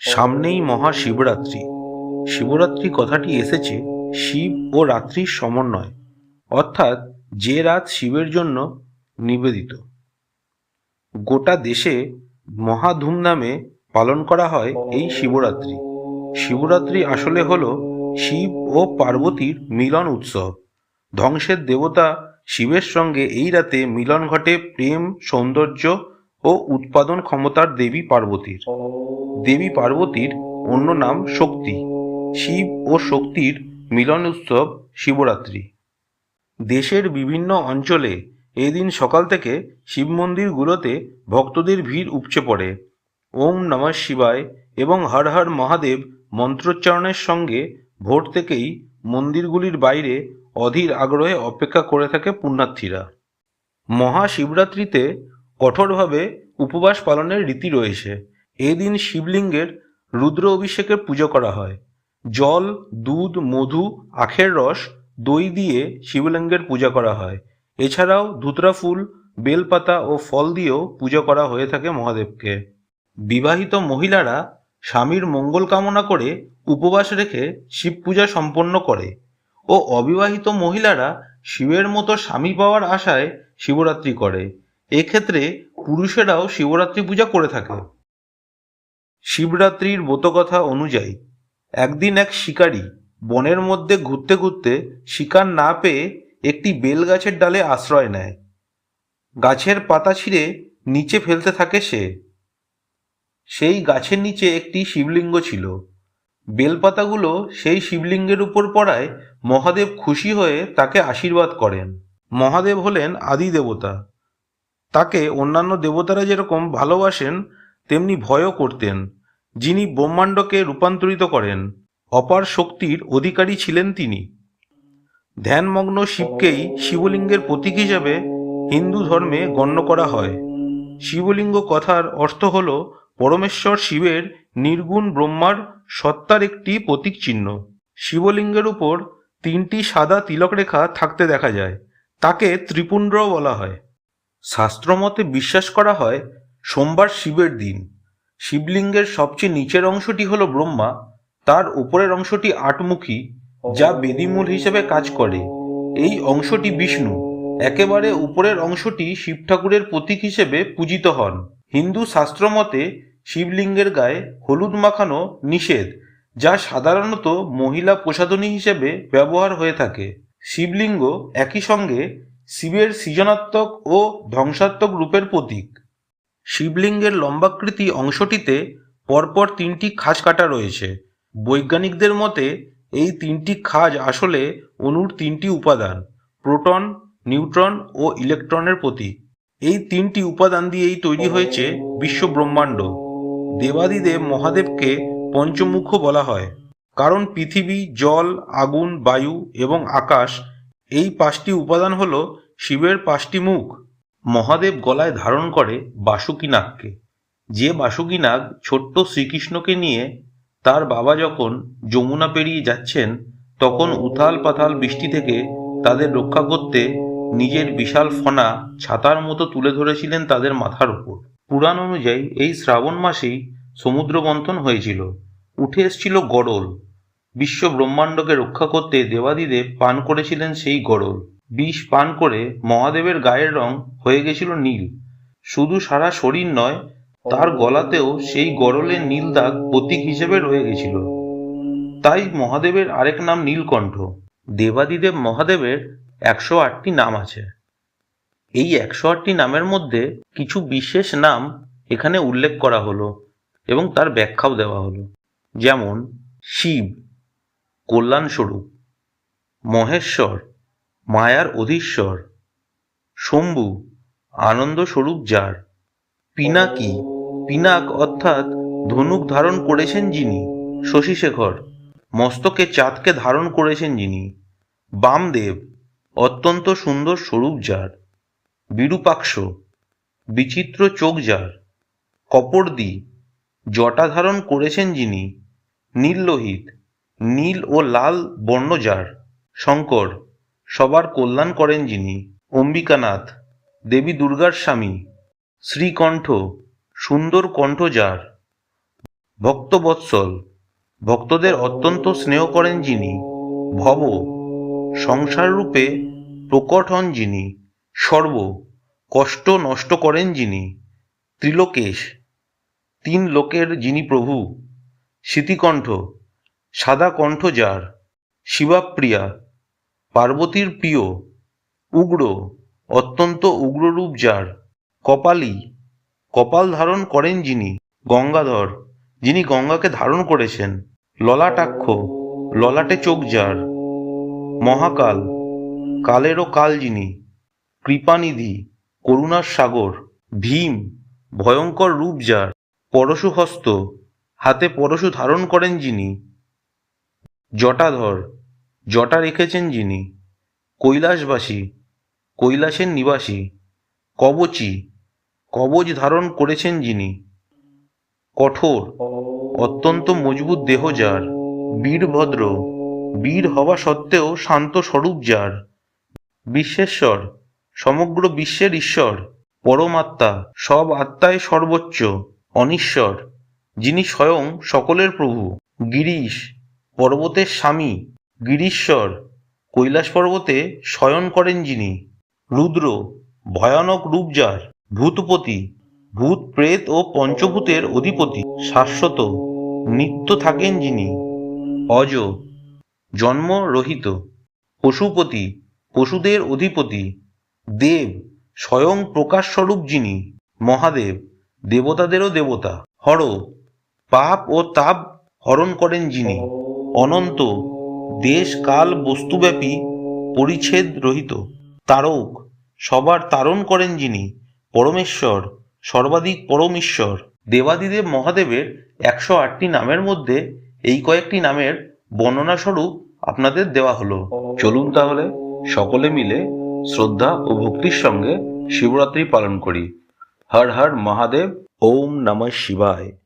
সামনেই মহাশিবরাত্রি। শিবরাত্রি শিবরাত্রি কথাটি এসেছে শিব ও রাত্রির সমন্বয়, অর্থাৎ যে রাত শিবের জন্য নিবেদিত। গোটা দেশে মহা ধুমধামে পালন করা হয় এই শিবরাত্রি। শিবরাত্রি আসলে হলো শিব ও পার্বতীর মিলন উৎসব। ধ্বংসের দেবতা শিবের সঙ্গে এই রাতে মিলন ঘটে প্রেম, সৌন্দর্য ও উৎপাদন ক্ষমতার দেবী পার্বতীর। দেবী পার্বতীর অন্য নাম শক্তি। শিব ও শক্তির মিলন উৎসব শিবরাত্রি। দেশের বিভিন্ন অঞ্চলে এদিন সকাল থেকে শিব মন্দিরগুলোতে ভক্তদের ভিড় উপচে পড়ে। ওম নমঃ শিবায় এবং হর হর মহাদেব মন্ত্রোচ্চারণের সঙ্গে ভোর থেকেই মন্দিরগুলির বাইরে অধীর আগ্রহে অপেক্ষা করে থাকে পুণ্যার্থীরা। মহাশিবরাত্রিতে কঠোরভাবে উপবাস পালনের রীতি রয়েছে। এদিন শিবলিঙ্গের রুদ্র অভিষেকের পুজো করা হয়। জল, দুধ, মধু, আখের রস, দই দিয়ে শিবলিঙ্গের পূজা করা হয়। এছাড়াও ধুতরা ফুল, বেলপাতা ও ফল দিয়েও পূজা করা হয়ে থাকে মহাদেবকে। বিবাহিত মহিলারা স্বামীর মঙ্গল কামনা করে উপবাস রেখে শিব পূজা সম্পন্ন করে ও অবিবাহিত মহিলারা শিবের মতো স্বামী পাওয়ার আশায় শিবরাত্রি করে। এক্ষেত্রে পুরুষেরাও শিবরাত্রি পূজা করে থাকে শিবরাত্রির ব্রতকথা অনুযায়ী একদিন এক শিকারী বনের মধ্যে ঘুরতে ঘুরতে শিকার না পেয়ে একটি বেল গাছের ডালে আশ্রয় নেয়। গাছের পাতা ছিঁড়ে নিচে ফেলতে থাকে সে। সেই গাছের নিচে একটি শিবলিঙ্গ ছিল। বেলপাতাগুলো সেই শিবলিঙ্গের উপর পড়ায় মহাদেব খুশি হয়ে তাকে আশীর্বাদ করেন। মহাদেব হলেন আদি দেবতা। তাকে অন্যান্য দেবতারা যেরকম ভালোবাসেন, তেমনি ভয়ও করতেন, যিনি ব্রহ্মাণ্ডকে রূপান্তরিত করেন। অপার শক্তির অধিকারী ছিলেন তিনি। ধ্যানমগ্ন শিবকেই শিবলিঙ্গের প্রতীক হিসাবে হিন্দু ধর্মে গণ্য করা হয়। শিবলিঙ্গ কথার অর্থ হল পরমেশ্বর শিবের নির্গুণ ব্রহ্মার সত্তার একটি প্রতীক চিহ্ন। শিবলিঙ্গের উপর তিনটি সাদা তিলক রেখা থাকতে দেখা যায়, তাকে ত্রিপুণ্ড্র বলা হয়। শাস্ত্রমতে বিশ্বাস করা হয়, সোমবার শিবের দিন। শিবলিঙ্গের সবচেয়ে নিচের অংশটি হলো ব্রহ্মা, তার উপরের অংশটি আটমুখী, যা বেদিমূল হিসেবে কাজ করে। এই অংশটি বিষ্ণু। একেবারে উপরের অংশটি শিব ঠাকুরের প্রতীক হিসেবে পূজিত হন। হিন্দু শাস্ত্রমতে শিবলিঙ্গের গায়ে হলুদ মাখানো নিষেধ, যা সাধারণত মহিলা প্রসাধনী হিসেবে ব্যবহার হয়ে থাকে। শিবলিঙ্গ একই সঙ্গে শিবের সৃজনাত্মক ও ধ্বংসাত্মক রূপের প্রতীক। শিবলিঙ্গের লম্বাকৃতি অংশটিতে পরপর তিনটি খাঁজ কাটা রয়েছে। বৈজ্ঞানিকদের মতে, এই তিনটি খাজ আসলে অণুর তিনটি উপাদান, প্রোটন, নিউট্রন ও ইলেকট্রনের প্রতীক। এই তিনটি উপাদান দিয়েই তৈরি হয়েছে বিশ্ব ব্রহ্মাণ্ড। দেবাদিদেব মহাদেবকে পঞ্চমুখ বলা হয়। কারণ পৃথিবী, জল, আগুন, বায়ু এবং আকাশ এই পাঁচটি উপাদান হল শিবের পাঁচটি মুখ। মহাদেব গলায় ধারণ করে বাসুকী নাগকে। যে বাসুকী নাগ ছোট্ট শ্রীকৃষ্ণকে নিয়ে তার বাবা যখন যমুনা পেরিয়ে যাচ্ছেন, তখন উথাল পাথাল বৃষ্টি থেকে তাদের রক্ষা করতে নিজের বিশাল ফনা ছাতার মতো তুলে ধরেছিলেন তাদের মাথার উপর। পুরাণ অনুযায়ী এই শ্রাবণ মাসেই সমুদ্র মন্থন হয়েছিল। উঠে এসেছিল গড়ল বিশ্ব ব্রহ্মাণ্ডকে রক্ষা করতে দেবাদিদেব পান করেছিলেন সেই গরল। বিষ পান করে মহাদেবের গায়ের রং হয়ে গেছিল নীল। শুধু সারা শরীর নয়, তার গলাতেও সেই গরলের নীল দাগ প্রতীক হিসেবে রয়ে গেছিল। তাই মহাদেবের আরেক নাম নীলকণ্ঠ। দেবাদিদেব মহাদেবের একশো আটটি নাম আছে। এই একশো আটটি নামের মধ্যে কিছু বিশেষ নাম এখানে উল্লেখ করা হলো এবং তার ব্যাখ্যাও দেওয়া হলো। যেমন শিব। কল্যাণস্বরূপ মহেশ্বর, মায়ার অধীশ্বর, শম্ভু, আনন্দ স্বরূপ যার। পিনাকি, পিনাক অর্থাৎ ধনুক ধারণ করেছেন যিনি, শশীশেখর, মস্তকে চাঁদকে ধারণ করেছেন যিনি, বামদেব, অত্যন্ত সুন্দর স্বরূপ যার। বিরূপাক্ষ, বিচিত্র চোখ যার। কপর্দি, জটা ধারণ করেছেন যিনি নীললোহিত নীল ও লাল বর্ণ যার শঙ্কর, সবার কল্যাণ করেন যিনি, অম্বিকানাথ, দেবী দুর্গার স্বামী, শ্রীকণ্ঠ, সুন্দর কণ্ঠ যার ভক্তবৎসল, ভক্তদের অত্যন্ত স্নেহ করেন যিনি, ভব সংসার রূপে প্রকট হন যিনি, সর্ব, কষ্ট নষ্ট করেন যিনি, ত্রিলোকেশ, তিন লোকের যিনি প্রভু স্মৃতিকণ্ঠ সাদা কণ্ঠ যার, শিবাপ্রিয়া, পার্বতীর প্রিয়, উগ্র, অত্যন্ত উগ্ররূপ যার, কপালী, কপাল ধারণ করেন যিনি, গঙ্গাধর, যিনি গঙ্গাকে ধারণ করেছেন, ললাটাক্ষ, ললাটে চোখ যার, মহাকাল, কালেরও কাল যিনি, কৃপানিধি, করুণার সাগর, ভীম, ভয়ঙ্কর রূপ যার পরশু হস্ত হাতে পরশু ধারণ করেন যিনি জটাধর জটা রেখেছেন যিনি, কৈলাসবাসী, কৈলাসের নিবাসী, কবচী, কবচ ধারণ করেছেন যিনি। কঠোর, অত্যন্ত মজবুত দেহ যার বীরভদ্র বীর হওয়া সত্ত্বেও শান্ত স্বরূপ যার। বিশ্বেশ্বর, সমগ্র বিশ্বের ঈশ্বর, পরমাত্মা, সব আত্মায় সর্বোচ্চ, অনিশ্বর, যিনি স্বয়ং সকলের প্রভু। গিরিশ পর্বতের স্বামী গিরীশ্বর কৈলাস পর্বতে শয়ন করেন যিনি। রুদ্র ভয়ানক রূপ যার। ভূতপতি, ভূত প্রেত ও পঞ্চভূতের অধিপতি, শাশ্বত, নিত্য থাকেন যিনি। অজ, জন্ম রহিত। পশুপতি, পশুদের অধিপতি। দেব, স্বয়ং প্রকাশ স্বরূপ যিনি। মহাদেব, দেবতাদেরও দেবতা। হর, পাপ ও তাপ হরণ করেন যিনি। অনন্ত দেশ কাল বস্তুব্যাপী পরিচ্ছেদ রহিত। তারক, সবার তারণ করেন যিনি, পরমেশ্বর, সর্বাধিক পরমেশ্বর। দেবাদিদেব মহাদেবের একশো আটটি নামের মধ্যে এই কয়েকটি নামের বর্ণনা স্বরূপ আপনাদের দেওয়া হলো। চলুন তাহলে সকলে মিলে শ্রদ্ধা ও ভক্তির সঙ্গে শিবরাত্রি পালন করি। হর হর মহাদেব, ওম নমঃ শিবায়।